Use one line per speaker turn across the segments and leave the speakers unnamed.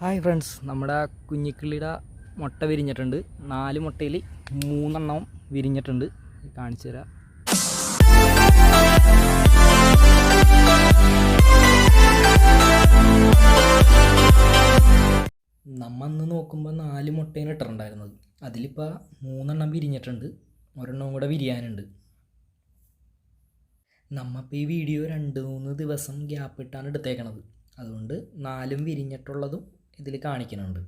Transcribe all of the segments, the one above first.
Hi friends നമ്മുടെ കുഞ്ഞിക്കിളിയുടെ മുട്ട വിരിഞ്ഞിട്ടുണ്ട്. നാല് മുട്ടയിൽ മൂന്നെണ്ണവും വിരിഞ്ഞിട്ടുണ്ട്. കാണിച്ചു തരാം. നമ്മ അന്ന് നോക്കുമ്പോൾ നാല് മുട്ടയാണ് ഇട്ടിട്ടുണ്ടായിരുന്നത്. അതിലിപ്പോൾ മൂന്നെണ്ണം വിരിഞ്ഞിട്ടുണ്ട്. ഒരെണ്ണം കൂടെ വിരിയാനുണ്ട്. നമ്മപ്പോൾ ഈ വീഡിയോ രണ്ട് മൂന്ന് ദിവസം ഗ്യാപ്പ് ഇട്ടാണ് എടുത്തേക്കണത്. അതുകൊണ്ട് നാലും വിരിഞ്ഞിട്ടുള്ളതും ഇതിൽ കാണിക്കുന്നുണ്ട്.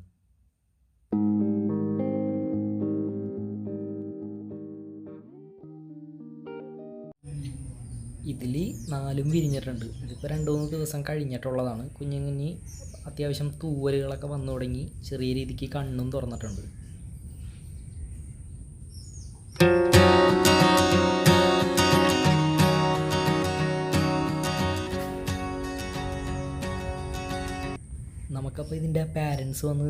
ഇതിൽ നാലും വിരിഞ്ഞിട്ടുണ്ട്. ഇതിപ്പോൾ രണ്ട് മൂന്ന് ദിവസം കഴിഞ്ഞിട്ടുള്ളതാണ്. കുഞ്ഞുങ്ങി കുഞ്ഞി അത്യാവശ്യം തൂവലുകളൊക്കെ വന്നു തുടങ്ങി. ചെറിയ രീതിക്ക് കണ്ണും തുറന്നിട്ടുണ്ട്. നമുക്കപ്പോൾ ഇതിന്റെ പാരൻസ് വന്ന്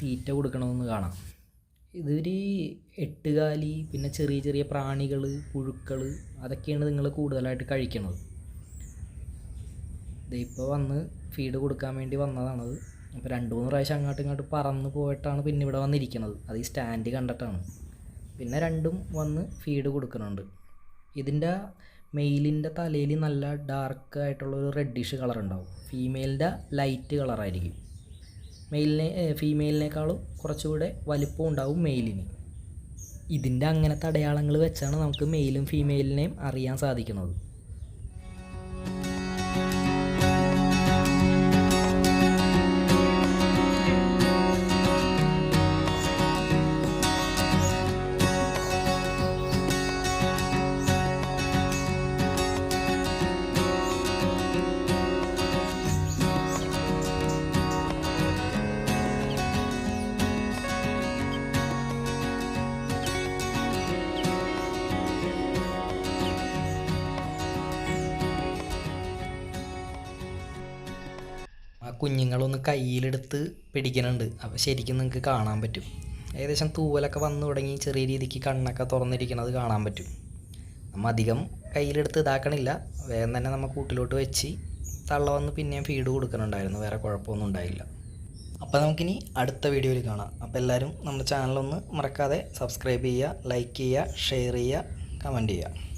തീറ്റ കൊടുക്കണമെന്ന് കാണാം. ഇതൊരു എട്ടുകാലി പിന്നെ ചെറിയ ചെറിയ പ്രാണികൾ പുഴുക്കൾ അതൊക്കെയാണ് നിങ്ങൾ കൂടുതലായിട്ട് കഴിക്കണത്. ഇതിപ്പോൾ വന്ന് ഫീഡ് കൊടുക്കാൻ വേണ്ടി വന്നതാണത് അപ്പോൾ രണ്ട് മൂന്ന് പ്രാവശ്യം അങ്ങോട്ടും ഇങ്ങോട്ട് പറന്ന് പോയിട്ടാണ് പിന്നെ ഇവിടെ വന്നിരിക്കുന്നത് അത് ഈ സ്റ്റാൻഡ് കണ്ടിട്ടാണ്. പിന്നെ രണ്ടും വന്ന് ഫീഡ് കൊടുക്കുന്നുണ്ട്. ഇതിന്റെ മെയിലിന്റെ തലയിൽ നല്ല ഡാർക്ക് ആയിട്ടുള്ള ഒരു റെഡിഷ് കളർ ഉണ്ടാവും. ഫീമെയിലിന്റെ ലൈറ്റ് കളറായിരിക്കും മെയിലിനെ ഫീമെയിലിനേക്കാളും കുറച്ചുകൂടെ വലിപ്പം ഉണ്ടാവും മെയിലിന്. ഇതിന്റെ അങ്ങനത്തെ അടയാളങ്ങൾ വെച്ചാണ് നമുക്ക് മെയിലും ഫീമെയിലിനെയും അറിയാൻ സാധിക്കുന്നത്. കുഞ്ഞുങ്ങളൊന്ന് കയ്യിലെടുത്ത് പിടിക്കുന്നുണ്ട് അപ്പോൾ ശരിക്കും നിങ്ങൾക്ക് കാണാൻ പറ്റും. ഏകദേശം തൂവലൊക്കെ വന്നു തുടങ്ങി ചെറിയ രീതിക്ക് കണ്ണൊക്കെ തുറന്നിരിക്കുന്നത് കാണാൻ പറ്റും. നമ്മൾ അധികം കയ്യിലെടുത്ത് ഇതാക്കണില്ല. വേഗം തന്നെ നമ്മൾ കൂട്ടിലോട്ട് വെച്ച് തള്ള വന്ന് പിന്നെയും ഫീഡ് കൊടുക്കുന്നുണ്ടായിരുന്നു വേറെ കുഴപ്പമൊന്നും ഉണ്ടായില്ല. അപ്പോൾ നമുക്കിനി അടുത്ത വീഡിയോയിൽ കാണാം. അപ്പോൾ എല്ലാവരും നമ്മുടെ ചാനലൊന്ന് മറക്കാതെ സബ്സ്ക്രൈബ് ചെയ്യുക ലൈക്ക് ചെയ്യുക ഷെയർ ചെയ്യുക കമന്റ് ചെയ്യുക.